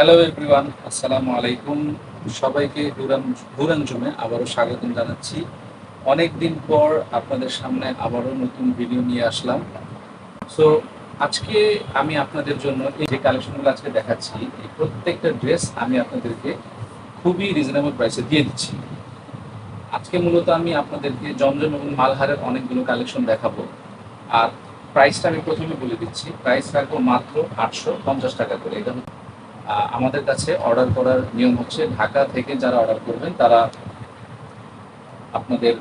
Hello everyone আসসালামু আলাইকুম সবাইকে হুরান হুরানজমে আবারও স্বাগতম জানাচ্ছি। অনেক দিন পর আপনাদের সামনে আবারও নতুন ভিডিও নিয়ে আসলাম। সো আজকে আমি আপনাদের জন্য এই যে কালেকশনগুলো আজকে দেখাচ্ছি, এই প্রত্যেকটা ড্রেস আমি আপনাদেরকে খুবই রিজনেবল প্রাইসে দিয়ে দিচ্ছি। আজকে মূলত আমি আপনাদেরকে জমজম এবং মালহারের অনেকগুলো কালেকশন দেখাবো। আর প্রাইসটা আমি প্রথমে বলে দিচ্ছি। প্রাইস রাখব মাত্র আটশো পঞ্চাশ টাকা করে। এটা আমাদের কাছে অর্ডার করার নিয়ম হচ্ছে ঢাকা থেকে যারা অর্ডার করবেন, তারা আপনাদের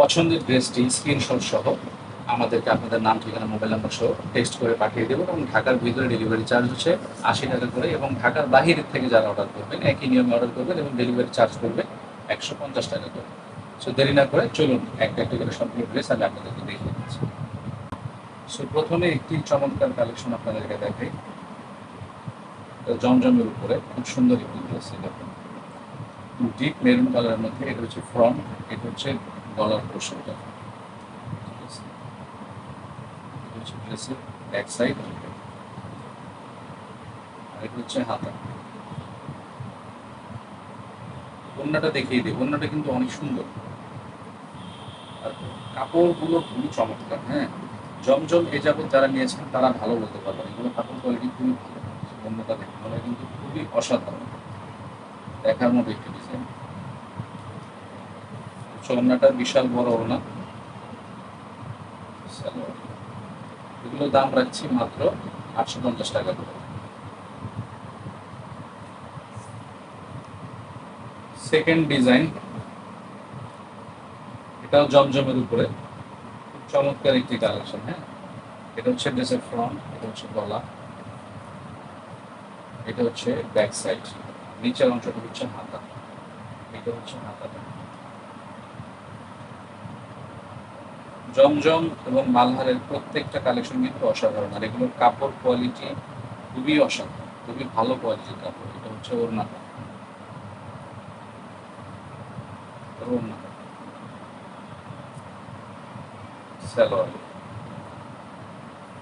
পছন্দের ড্রেসটি স্ক্রিনশট সহ আমাদেরকে আপনাদের নাম, ঠিকানা মোবাইল নাম্বার সহ টেক্সট করে পাঠিয়ে দেবো এবং ঢাকার ভিতরে ডেলিভারি চার্জ হচ্ছে আশি টাকা করে এবং ঢাকার বাহিরের থেকে যারা অর্ডার করবেন, একই নিয়মে অর্ডার করবেন এবং ডেলিভারি চার্জ করবে একশো পঞ্চাশ টাকা করে। সো দেরি না করে চলুন, একটা একটা করে সম্পূর্ণ ড্রেস আমি আপনাদেরকে দেখিয়ে দিচ্ছি। সো প্রথমে একটি চমৎকার কালেকশন আপনাদেরকে দেখাই। জমজমের উপরে। খুব সুন্দর একটি ড্রেস এটা। ডিপ মেরুন কালারের মধ্যে। এটা হচ্ছে ফ্রন্ট এটা হচ্ছে গলার পোর্শনটা হচ্ছে ড্রেসের এটা হচ্ছে হাতা। ওন্নাটা দেখিয়ে দিই। ওন্নাটা কিন্তু অনেক সুন্দর। আর কাপড়গুলো খুবই চমৎকার হ্যাঁ? জমজম এ যাবত যারা নিয়েছেন, তারা ভালো বলতে পারবেন। এগুলো কাপড় কোয়ালিটি খুবই ভালো। অন্যটা দেখতে ভালো কিন্তু খুবই অসাধারণ। দেখার মতো একটি ডিজাইন ওড়নাটা বিশাল বড় সালোয়ার। এগুলো দাম রাখছি মাত্র আটশো পঞ্চাশ টাকা করে। সেকেন্ড ডিজাইন এটাও জমজমের উপরে। চমৎকার একটি কালেকশন হ্যাঁ? এটা হচ্ছে ড্রেসের ফ্রন্ট এটা হচ্ছে গলা। এটা হচ্ছে ব্যাক সাইড নিচের অংশটা হচ্ছে হাতা। এটা হচ্ছে হাতাটা জমজম এবং মালহারের প্রত্যেকটা কালেকশন কিন্তু অসাধারণ, আর এগুলোর কাপড় কোয়ালিটি খুবই অসাধারণ, খুবই ভালো কোয়ালিটির কাপড়। এটা হচ্ছে ওড়নাটা ওড়নাটা সালোয়ার।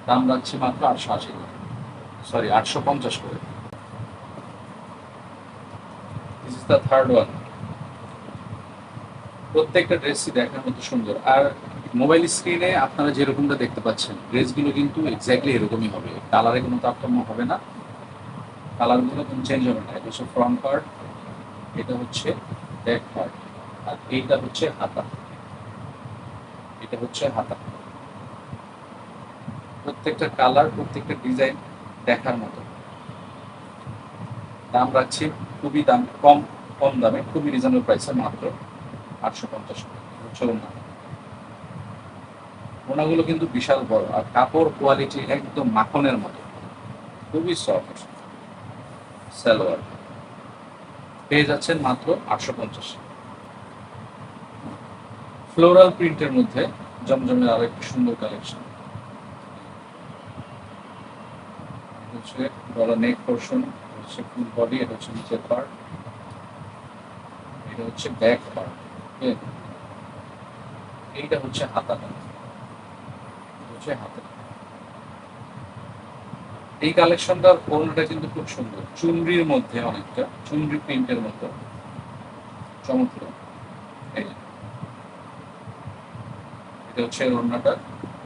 দাম রাখছি মাত্র আটশো আশি সরি আটশো পঞ্চাশ করে this is the third one প্রত্যেকটা ড্রেসই দেখার মতো সুন্দর। আর মোবাইল স্ক্রিনে আপনারা যেরকমটা দেখতে পাচ্ছেন ড্রেসগুলো কিন্তু এক্স্যাক্টলি এরকমই হবে। কালারে কোনো তারতম্য হবে না। কালারগুলো কোনো চেঞ্জ হবে না। এটা হচ্ছে ফ্রন্ট পার্ট এটা হচ্ছে ব্যাক পার্ট আর এইটা হচ্ছে হাতা। এটা হচ্ছে হাতা। প্রত্যেকটা কালার প্রত্যেকটা ডিজাইন দেখার মতো। দাম রাখছি খুবই দাম, কম। কম দামে, খুবই রিজনেবল প্রাইসে মাত্র আটশো পঞ্চাশ হচ্ছে ওনা ওনাগুলো কিন্তু বিশাল বড়, আর কাপড় কোয়ালিটি একদম মাখনের মতো। খুবই সফট সালোয়ার। পেয়ে যাচ্ছেন মাত্র আটশো পঞ্চাশ ফ্লোরাল প্রিন্টের মধ্যে জমজমের আরও একটি সুন্দর কালেকশন হচ্ছে গলা নেক পোর্শন হচ্ছে ফুল বডি এটা হচ্ছে নিচের পার্ট এটা হচ্ছে ব্যাক পার্ট এইটা হচ্ছে হচ্ছে এই কালেকশনটার ওড়নাটা কিন্তু খুব সুন্দর। চুনরির মধ্যে অনেকটা, চুনরি প্রিন্টের মতো। চমৎকার। এটা হচ্ছে ওড়নাটা।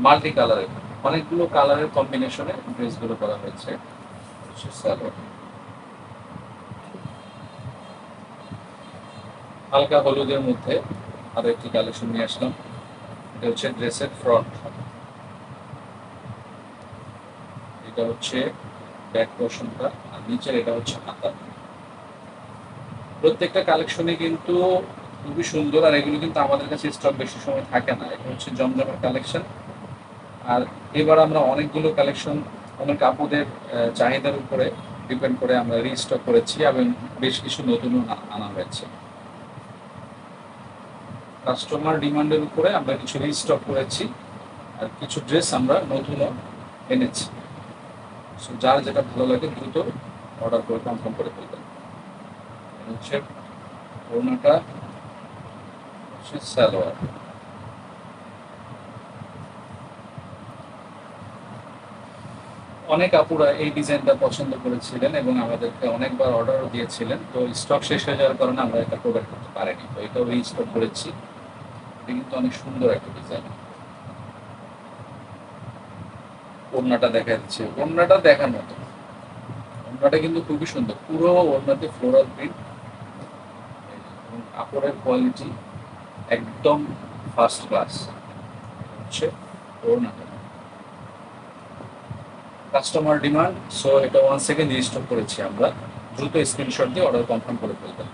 মাল্টি কালারের অনেকগুলো কালারের কম্বিনেশনে ড্রেসগুলো করা হয়েছে। সালোয়ার। হালকা হলুদের মধ্যে আরও একটি কালেকশন নিয়ে আসলাম। এটা হচ্ছে ড্রেসের ফ্রন্ট। এটা হচ্ছে ব্যাক পোর্শনটা আর নিচের এটা হচ্ছে হাতা। প্রত্যেকটা কালেকশনে কিন্তু খুবই সুন্দর আর এগুলো কিন্তু আমাদের কাছে স্টক বেশি সময় থাকে না। এটা হচ্ছে জমজমের কালেকশন। আর এবার আমরা অনেকগুলো কালেকশন অনেক আহ, চাহিদার উপরে ডিপেন্ড করে আমরা রিস্টক করেছি এবং বেশ কিছু নতুনও আনা হয়েছে। কাস্টমার ডিমান্ডের উপরে আমরা কিছু রিস্টক করেছি আর কিছু ড্রেস আমরা নতুনও এনেছি। সো যার যেটা ভালো লাগে দ্রুত অর্ডার করে কনফার্ম করে ফেলবেন। হচ্ছে ওড়নাটা, হচ্ছে সালোয়ার। অনেক আপুরা এই ডিজাইনটা পছন্দ করেছিলেন এবং আমাদেরকে অনেকবার অর্ডারও দিয়েছিলেন। তো স্টক শেষ হয়ে যাওয়ার কারণে আমরা এটা প্রোভাইড করতে পারিনি। তো এটাও রিস্টক করেছি। এটা কিন্তু অনেক সুন্দর একটা ডিজাইন ওড়নাটা দেখা যাচ্ছে। ওড়নাটা দেখার মতো। ওড়নাটা কিন্তু খুবই সুন্দর। পুরো ওড়নাতে ফ্লোরাল প্রিন্ট কাপড়ের কোয়ালিটি একদম ফার্স্ট ক্লাস হচ্ছে ওড়নাটা। কাস্টমার ডিমান্ড সো এটা ওয়ান সেকেন্ড রিস্টক করেছি আমরা। দ্রুত স্ক্রিনশট দিয়ে অর্ডার কনফার্ম করে ফেলবেন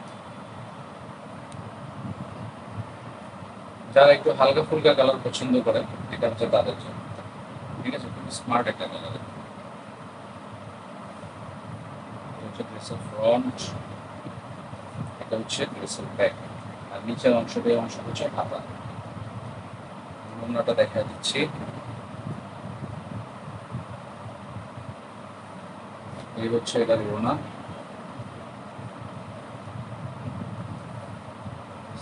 যারা একটু হালকা ফুলকা কালার পছন্দ করেন এটা হচ্ছে তাদের জন্য। ঠিক আছে? খুবই স্মার্ট একটা কালার এটা হচ্ছে আর নিচের অংশ হচ্ছে দেখা দিচ্ছি। এই হচ্ছে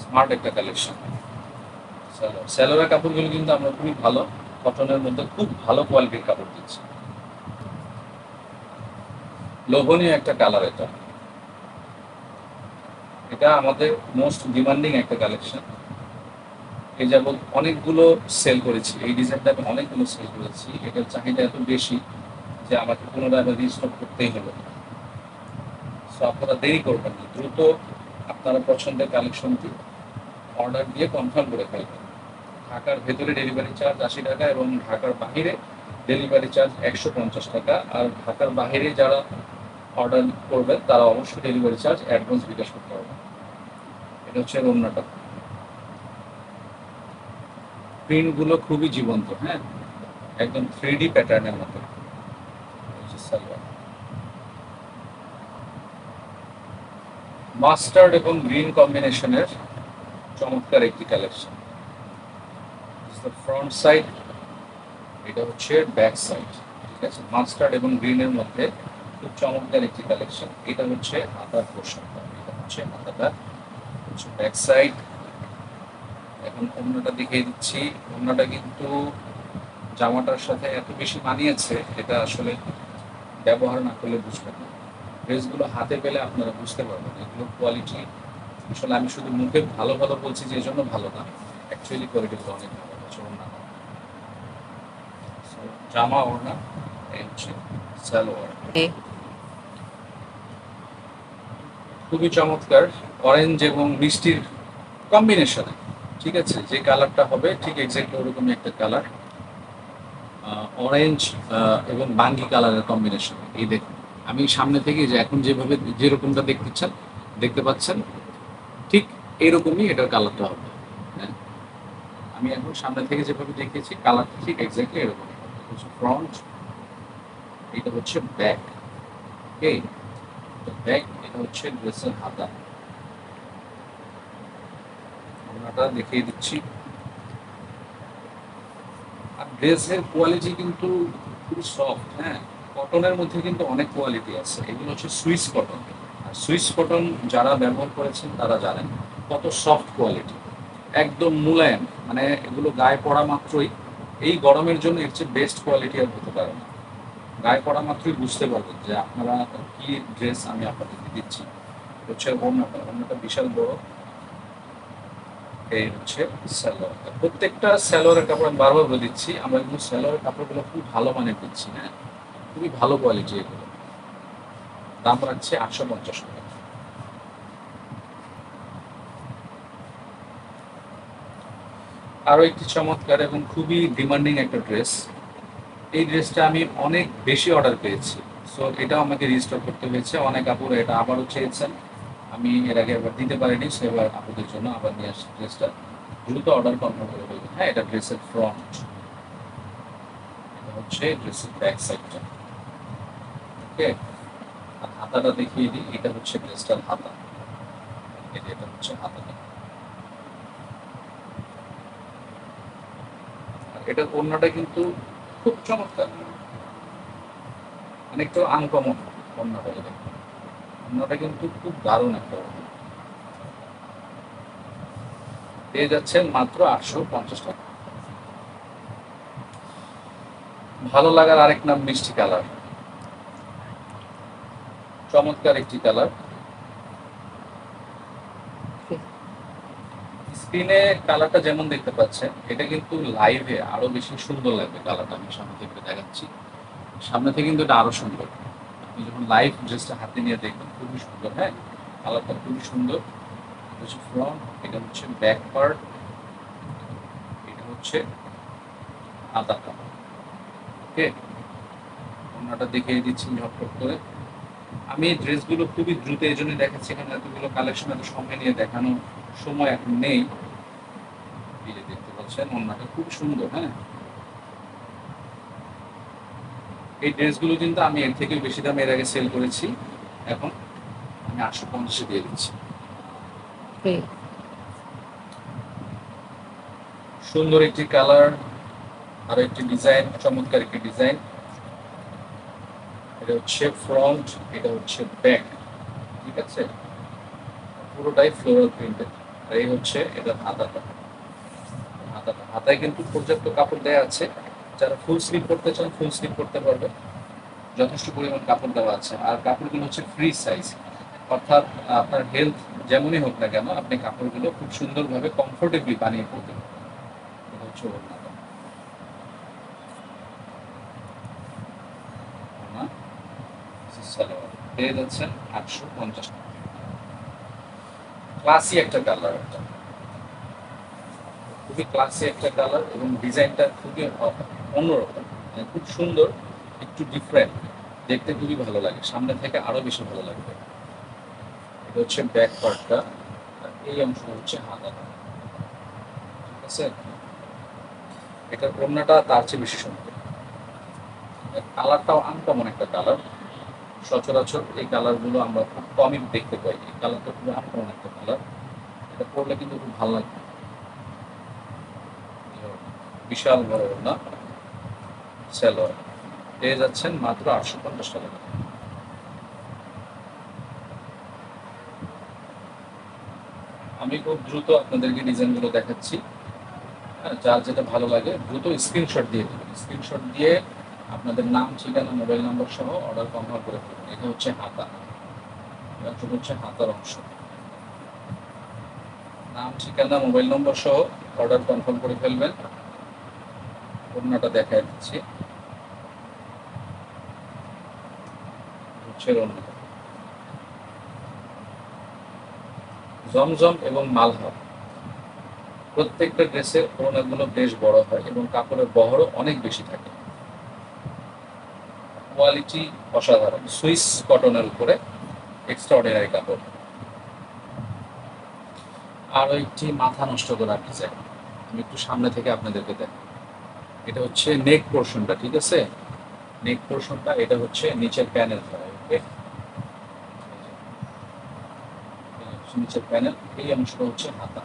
স্মার্ট একটা কালেকশন স্যালোয়ার স্যালোয়ারের কাপড়গুলো কিন্তু আমরা খুবই ভালো, কটনের মধ্যে খুব ভালো কোয়ালিটির কাপড় দিচ্ছি। লোভনীয় একটা কালার এটা। এটা আমাদের মোস্ট ডিমান্ডিং একটা কালেকশন এই যাবৎ অনেকগুলো সেল করেছি। এই ডিজাইনটা আমি অনেকগুলো সেল করেছি। এটার চাহিদা এত বেশি যে আমাকে পুনরায় রিস্টক করতেই হলো সো আপনারা দেরি করবেন না। দ্রুত আপনারা পছন্দের কালেকশনটি অর্ডার দিয়ে কনফার্ম করে ফেলবেন। ঢাকার ভেতরে ডেলিভারি চার্জ আশি টাকা এবং ঢাকার বাহিরে ডেলিভারি চার্জ একশো পঞ্চাশ টাকা। আর ঢাকার বাহিরে যারা অর্ডার করবেন তারা অবশ্যই ডেলিভারি চার্জ অ্যাডভান্স বিকাশ করতে হবে এটা হচ্ছে অন্যটা প্রিন্টগুলো খুবই জীবন্ত হ্যাঁ? একদম থ্রি ডি প্যাটার্নের মতো। মাস্টার্ড এবং গ্রিন কম্বিনেশনের চমৎকার একটি কালেকশন ফ্রন্ট সাইড এটা হচ্ছে ব্যাক সাইড ঠিক আছে? মাস্টার্ড এবং গ্রিনের মধ্যে খুব চমৎকার একটি কালেকশন এটা হচ্ছে হাতার পোর্শনটা এটা হচ্ছে হাতাটা হচ্ছে ব্যাক সাইড এখন অন্যটা দেখিয়ে দিচ্ছি, অন্যটা কিন্তু জামাটার সাথে এত বেশি মানিয়েছে, এটা আসলে ব্যবহার না করলে বুঝবেন না। ড্রেসগুলো হাতে পেলে আপনারা বুঝতে পারবেন এগুলোর কোয়ালিটি আসলে আমি শুধু মুখে ভালো ভালো বলছি যে জন্য ভালো না অ্যাকচুয়ালি কোয়ালিটিগুলো অনেক ভালো। ওড়না So, জামা ওড়না এই হচ্ছে সালোয়ার খুবই চমৎকার অরেঞ্জ এবং মিষ্টির কম্বিনেশনে ঠিক আছে? যে কালারটা হবে ঠিক এক্স্যাক্টলি ওরকমই একটা কালার অরেঞ্জ এবং বাঙ্গি কালারের কম্বিনেশন এই দেখুন আমি সামনে থেকে যে এখন যেভাবে যেরকমটা দেখতে চান দেখতে পাচ্ছেন ঠিক এরকমই এটার কালারটা হবে। আমি এখন সামনে থেকে যেভাবে দেখিয়েছি কালারটা ঠিক এক্স্যাক্টলি এরকম। হচ্ছে ফ্রন্ট এটা হচ্ছে ব্যাক ওকে ব্যাক এটা হচ্ছে ড্রেসের হাতা। ওনাটা দেখিয়ে দিচ্ছি। আর ড্রেসের কোয়ালিটি কিন্তু খুবই সফট হ্যাঁ? কটনের মধ্যে কিন্তু অনেক কোয়ালিটি আছে। এগুলো হচ্ছে সুইস কটন আর সুইস কটন যারা ব্যবহার করেছেন তারা জানেন কত সফট কোয়ালিটি একদম মুলায়ম। মানে এগুলো গায়ে পড়া মাত্রই। এই গরমের জন্য এর চেয়ে বেস্ট কোয়ালিটি আর হতে পারে না। গায়ে পড়া মাত্রই বুঝতে পারবেন যে আপনারা কি ড্রেস আমি আপনাদেরকে দিচ্ছি। হচ্ছে অন্যটা অন্যটা বিশাল বড়। এই হচ্ছে স্যালোয়ার প্রত্যেকটা স্যালোয়ারের কাপড় আমি বারবার বলে দিচ্ছি, আমরা কিন্তু স্যালোয়ারের কাপড়গুলো খুব ভালো মানের দিচ্ছি হ্যাঁ? খুবই ভালো কোয়ালিটি এগুলো। দাম রাখছে আটশো পঞ্চাশ টাকা। আরও একটি চমৎকার এবং খুবই ডিমান্ডিং একটা ড্রেস এই ড্রেসটা আমি অনেক বেশি অর্ডার পেয়েছি। সো এটাও আমাকে রেজিস্টার করতে হয়েছে। অনেক আপুরা এটা আবারও চেয়েছেন। আমি এর আগে একবার দিতে পারিনি, সো এবার আপুদের জন্য আবার নিয়ে আসছি ড্রেসটা দ্রুত অর্ডার কনফার্ম করে ফেলবেন হ্যাঁ এটা ড্রেসের ফ্রন্ট এটা হচ্ছে ড্রেসের ব্যাক সাইডটা ওকে আর হাতাটা দেখিয়ে দিই। এটা হচ্ছে ড্রেসটার হাতা। এটা হচ্ছে হাতাটা। এটা পণ্যটা কিন্তু খুব চমৎকার। মানে একটু আনকমন পণ্যটা যেটা পণ্যটা কিন্তু খুব দারুণ একটা পেয়ে যাচ্ছেন মাত্র আটশো পঞ্চাশ টাকা। ভালো লাগার আরেক নাম মিষ্টি কালার। চমৎকার একটি কালার। স্ক্রিনে কালারটা যেমন দেখতে পাচ্ছেন, এটা কিন্তু লাইভে আরও বেশি সুন্দর লাগবে কালারটা আমি সামনে থেকে দেখাচ্ছি। সামনে থেকে কিন্তু এটা আরও সুন্দর। আপনি যখন লাইভ ড্রেসটা হাতে নিয়ে দেখবেন, খুবই সুন্দর হ্যাঁ? কালারটা খুবই সুন্দর। হচ্ছে ফ্রন্ট এটা হচ্ছে ব্যাক পার্ট এটা হচ্ছে আদাটা ওকে? ওনাটা দেখিয়ে দিচ্ছি ঝটপট করে। আমি এই ড্রেসগুলো খুবই দ্রুত, এই জন্য দেখাচ্ছি এখানে এতগুলো কালেকশন এত সময় নিয়ে দেখানো সময় এখন নেই। এই যে দেখতে পাচ্ছেন ওনাটা খুব সুন্দর হ্যাঁ? এই ড্রেসগুলো কিন্তু আমি এর থেকে বেশি দামে এর আগে সেল করেছি। এখন আমি আটশো পঞ্চাশে দিয়ে দিচ্ছি. সুন্দর একটি কালার আর একটি ডিজাইন চমৎকার একটি ডিজাইন। এটা হচ্ছে ফ্রন্ট এটা হচ্ছে ব্যাক ঠিক আছে? পুরোটাই ফ্লোরাল প্রিন্টেড আর এই হচ্ছে এটা হাতাটা। হাতায় কিন্তু পর্যাপ্ত কাপড় দেওয়া আছে। যারা ফুল স্লিপ করতে চান ফুল স্লিপ করতে পারবে যথেষ্ট পরিমাণ কাপড় দেওয়া আছে। আর কাপড়গুলো হচ্ছে ফ্রি সাইজ অর্থাৎ, আপনার হেলথ যেমনই হোক না কেন, আপনি কাপড়গুলো খুব সুন্দরভাবে কমফোর্টেবলি বানিয়ে পড়তে। পেয়ে যাচ্ছেন আটশো পঞ্চাশ টাকা। ক্লাসি একটা কালার এটা খুবই ক্লাসি একটা কালার এবং ডিজাইনটা খুবই অন্যরকম। মানে খুব সুন্দর, একটু ডিফারেন্ট দেখতে খুবই ভালো লাগে। সামনে থেকে আরও বেশি ভালো লাগবে। এটা হচ্ছে ব্যাক পার্টটা আর এই অংশ হচ্ছে হাতাটা। ঠিক আছে? এটার ওড়নাটা তার চেয়ে বেশি সুন্দর। কালারটাও আনকমন একটা কালার সচরাচর এই কালারগুলো আমরা খুব কমই দেখতে পাই। এই কালারটা খুবই আনকমন একটা কালার এটা পরলে কিন্তু খুব ভালো লাগবে। বিশাল বড় ওড়না স্যালোয়ার পেয়ে যাচ্ছেন মাত্র আটশো পঞ্চাশ টাকা। আমি খুব দ্রুত আপনাদেরকে ডিজাইনগুলো দেখাচ্ছি। হ্যাঁ, যার যেটা ভালো লাগে দ্রুত স্ক্রিনশট দিয়ে দেবেন। স্ক্রিনশট দিয়ে আপনাদের নাম ঠিকানা মোবাইল নাম্বার সহ অর্ডার কনফার্ম করে ফেলবেন এটা হচ্ছে হাতা। এটা হচ্ছে হাতার অংশ। নাম ঠিকানা মোবাইল নম্বর সহ অর্ডার কনফার্ম করে ফেলবেন। দিচ্ছি। হচ্ছে ওড়না জমজম এবং মালহা প্রত্যেকটা ড্রেসের ওড়নাগুলো বেশ বড় হয় এবং কাপড়ের বহরও অনেক বেশি থাকে। কোয়ালিটি অসাধারণ। সুইস কটনের উপরে এক্সট্রা অর্ডিনারি কাপড়। আরও একটি মাথা নষ্ট করার ডিজাইন আমি একটু সামনে থেকে আপনাদেরকে দেখ এটা হচ্ছে নেক পোর্শনটা, ঠিক আছে? নেক পোর্শনটা, এটা হচ্ছে নিচের প্যানেল ওকে? নিচের প্যানেল, এই অংশটা হচ্ছে হাতা।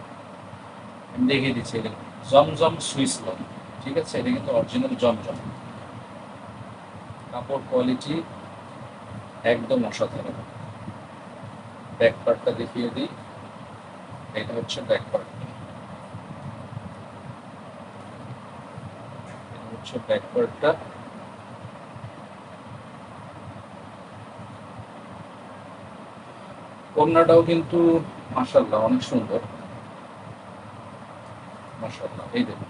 আমি দেখিয়ে দিচ্ছি এটা জমজম সুইস লক, ঠিক আছে? এটা কিন্তু অরিজিনাল জমজম। কাপড় কোয়ালিটি একদম অসাধারণ। ব্যাক পার্টটা দেখিয়ে দিই। এটা হচ্ছে ব্যাক পার্ট এটা হচ্ছে ব্যাক পার্টটা কন্যাটাও কিন্তু মাশাল্লাহ অনেক সুন্দর। মাশাল্লাহ এই দেখুন।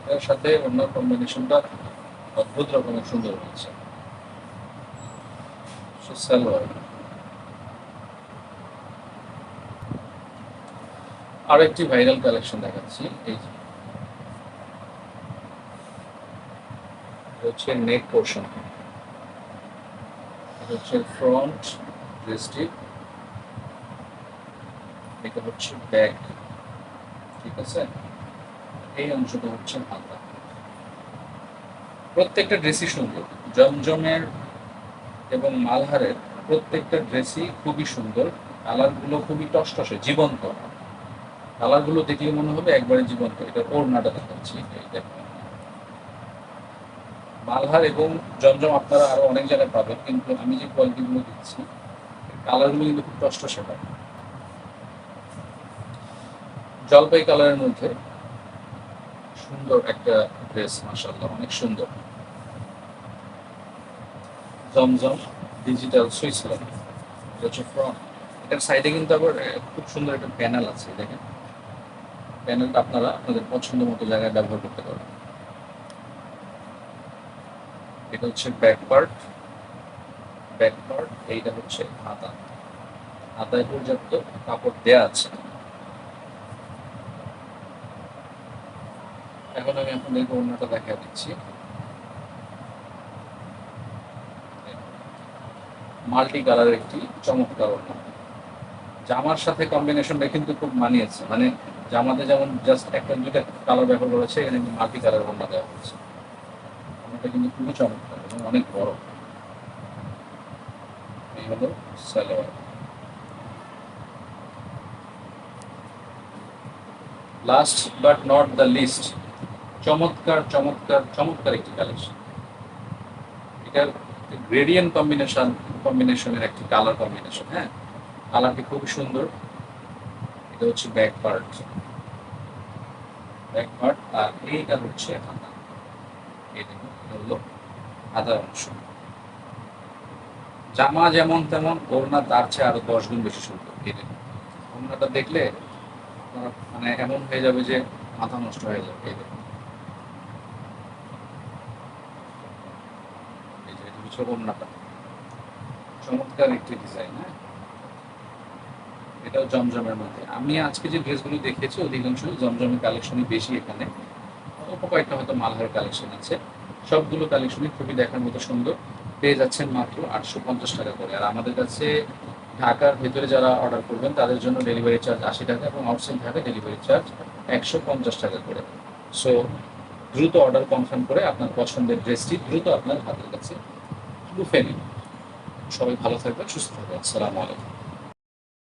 এটার সাথে অন্য কম্বিনেশনটা অদ্ভুত রকমের সুন্দর হয়েছে। সালোয়ার। আরও একটি ভাইরাল কালেকশন দেখাচ্ছি। এই হচ্ছে নেক পোর্শন হচ্ছে ফ্রন্ট ড্রেসটি এটা হচ্ছে ব্যাক ঠিক আছে? এই অংশটা হচ্ছে হাতা। প্রত্যেকটা ড্রেসই সুন্দর। জমজমের এবং মালহারের প্রত্যেকটা ড্রেসই খুবই সুন্দর। কালারগুলো খুবই টসটসে, জীবন্ত। কালারগুলো দেখলে মনে হবে একবারে জীবন্ত। এটা ওড়নাটা দেখাচ্ছি। মালহার এবং জমজম আপনারা আরও অনেক জায়গায় পাবেন, কিন্তু আমি যে কোয়ালিটিগুলো দিচ্ছি কালারগুলো কিন্তু খুব কষ্ট সেটা জলপাই কালারের মধ্যে সুন্দর একটা ড্রেস মাসাল্লাহ অনেক সুন্দর। জমজম ডিজিটাল সুইজারল্যান্ড এটা হচ্ছে ফ্রন্ট এটার সাইডে কিন্তু আবার খুব সুন্দর একটা প্যানেল আছে, দেখেন। প্যানেলটা আপনারা আপনাদের পছন্দ মতো জায়গায় ব্যবহার করতে পারবেন। এটা হচ্ছে ব্যাক পার্ট ব্যাক পার্ট এইটা হচ্ছে হাতা। হাতায় পর্যাপ্ত কাপড় দেয়া আছে। এখন আমি আপনাদেরকে অন্যটা দেখা দিচ্ছি। মাল্টি কালারের একটি চমৎকার জামার সাথে কম্বিনেশনটা কিন্তু খুব মানিয়েছে। মানে জামাতে যেমন জাস্ট একটা দুইটা কালার ব্যবহার করেছে এখানে মাল্টি কালার ওড়না দেওয়া হয়েছে ওড়নাটা কিন্তু খুবই চমৎকার এবং অনেক বড়। এই হলো salwar last but not the least চমৎকার চমৎকার চমৎকার একটি কালেকশন এটার গ্রেডিয়েন্ট কম্বিনেশন কম্বিনেশনের একটি কালার কম্বিনেশন হ্যাঁ? কালারটি খুবই সুন্দর। এটা হচ্ছে ব্যাক পার্ট ব্যাক পার্ট আর এইটা হচ্ছে এটা অংশ। জামা যেমন তেমন, ওড়না তার চেয়ে আরও দশ গুণ বেশি সুন্দর। দেখুন, ওড়নাটা দেখলে মানে এমন হয়ে যাবে যে মাথা নষ্ট হয়ে যাবে। এটা ওড়নাটা। চমৎকার একটি ডিজাইন হ্যাঁ? এটাও জমজমের মধ্যে। আমি আজকে যে ড্রেসগুলো দেখেছি অধিকাংশ জমজমের কালেকশনই বেশি এখানে। অল্প কয়েকটা হয়তো মালহার কালেকশন আছে। সবগুলো কালেকশনই খুবই দেখার মতো সুন্দর। পেয়ে যাচ্ছেন মাত্র আটশো পঞ্চাশ টাকা করে। আর আমাদের কাছে ঢাকার ভেতরে যারা অর্ডার করবেন, তাদের জন্য ডেলিভারি চার্জ আশি টাকা এবং আউটসাইড ঢাকা ডেলিভারি চার্জ একশো পঞ্চাশ টাকা করে। সো, দ্রুত অর্ডার কনফার্ম করে আপনার পছন্দের ড্রেসটি দ্রুত আপনার হাতের কাছে লুফে নিন সবাই ভালো থাকবেন, সুস্থ থাকবেন। আসসালামু আলাইকুম।